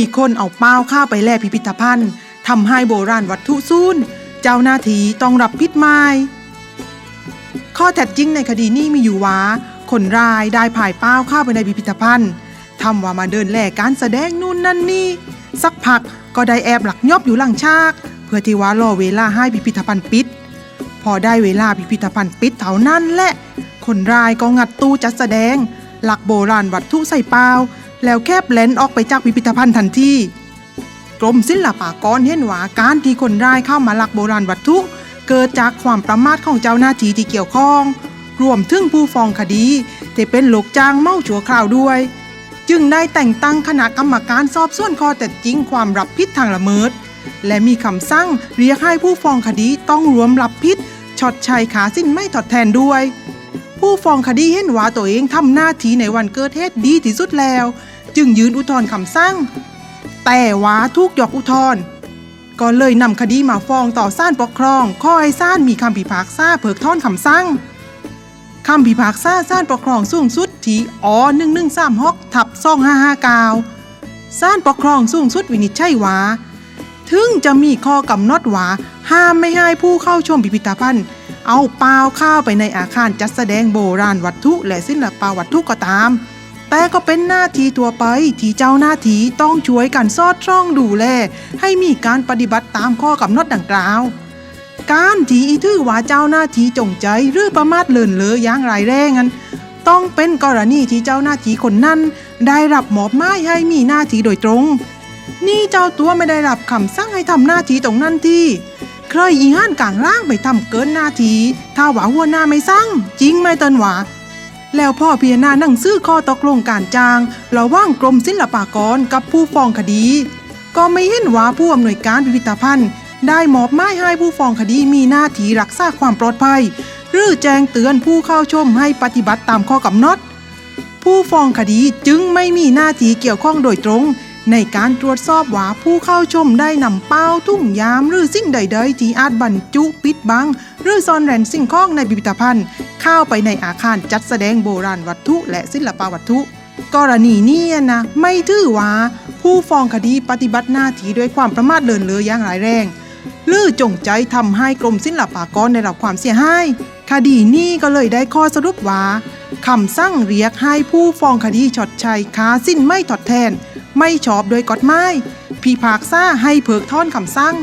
ีคนเอาเป้าข้าไปแล่พิพิธภัณฑ์ทำให้โบราณวัตถุสูญเจ้าหน้าที่ต้องรับผิดไม้ข้อเท็จริงในคดีนี้มีอยู่ว่าคนร้ายได้ผายเป้าเข้าไปในพิพิธภัณฑ์ทำว่ามาเดินแลกการแสดงนู่นนั่นนี่ สักพักก็ได้แอบหลักยอบอยู่หลังฉาก เพื่อที่ว่ารอเวลาให้พิพิธภัณฑ์ปิด พอได้เวลาพิพิธภัณฑ์ปิดเท่านั้นแหละ คนร้ายก็งัดตู้จัดแสดง หลักโบราณวัตถุใส่เปล่า แล้วแคบเลนออกไปจากพิพิธภัณฑ์ทันทีกรมศิลปากรเห็นว่าการที่คนร้ายเข้ามาลักโบราณวัตถุ เกิดจากความประมาทของเจ้าหน้าที่ที่เกี่ยวข้อง รวมถึงผู้ฟ้องคดีที่เป็นลูกจ้างเมาชั่วคราวด้วย จึงได้แต่งตั้งคณะกรรมการสอบสวนข้อเท็จจริงความรับผิดทางละเมิด และมีคำสั่งเรียกให้ผู้ฟ้องคดีต้องรวมรับผิดชดใช้ขาสิ้นไม่ทดแทนด้วย ผู้ฟ้องคดีเห็นว่าตัวเองทำหน้าที่ในวันเกิดเหตุดีที่สุดแล้ว จึงยืนอุทธรณ์คำสั่ง แต่ว่าทุกยกอุทธรณ์ก็เลยนำคดีมาฟ้องต่อศาลปกครอง ข้อให้ศาลมีคำพิพากษาเพิกถอนคำสั่งคำพิพากษาศาลปกครองสูงสุดที่อ1136ทับ2559ศาลปกครองสูงสุดวินิจฉัยว่า ถึงจะมีข้อกำหนดว่าห้ามไม่ให้ผู้เข้าชมพิพิธภัณฑ์ เอาเปล่าเข้าไปในอาคารจัดแสดงโบราณวัตถุและศิลปวัตถุก็ตาม แต่ก็เป็นหน้าที่ตัวไปที่เจ้าหน้าที่ต้องช่วยกันซอดช่องดูแล ให้มีการปฏิบัติตามข้อกำหนดดังกล่าว การที่อีถือว่าเจ้าหน้าที่จงใจหรือประมาทเลินเลออย่างไรแรงนั้นต้องเป็นกรณีที่เจ้าหน้าที่คนนั้น ได้รับมอบหมายให้มีหน้าที่โดยตรง นี่เจ้าตัวไม่ได้รับคำสั่งให้ทำหน้าที่ตรงนั้นที่ เคยอีห้านกลางร่างไปทำเกินหน้าที ถ้าหวาหัวหน้าไม่สั่งจริงไหมเตินหวาแล้วพ่อพิจารณาหนังซื้อข้อตกลงการจ้างระหว่างกรมศิลปากรกับผู้ฟ้องคดี ก็ไม่เห็นว่าผู้อำนวยการพิพิธภัณฑ์ ได้มอบหมายให้ผู้ฟ้องคดีมีหน้าที่รักษาความปลอดภัย หรือแจ้งเตือนผู้เข้าชมให้ปฏิบัติตามข้อกำหนด ผู้ฟ้องคดีจึงไม่มีหน้าที่เกี่ยวข้องโดยตรง ในการตรวจสอบว่าผู้เข้าชมได้นำเป้าทุ่งยามหรือสิ่งใดๆที่อาจบรรจุปิดบัง หรือซ่อนเร้นสิ่งของในพิพิธภัณฑ์ เข้าไปในอาคารจัดแสดงโบราณวัตถุและศิลปวัตถุ กรณีนี้นะไม่ถือว่าผู้ฟ้องคดีปฏิบัติหน้าที่ด้วยความประมาทเลินเล่ออย่างร้ายแรงหรือจงใจทำให้กรมศิลปากรได้รับความเสียหายคดีนี้ก็เลยได้ข้อสรุปว่าคำสั่งเรียกให้ผู้ฟ้องคดีชดใช้ค่าสิ้นไม่ทดแทน ไม่ชอบโดยกฎหมายพิพากษาให้เพิกถอนคำสั่ง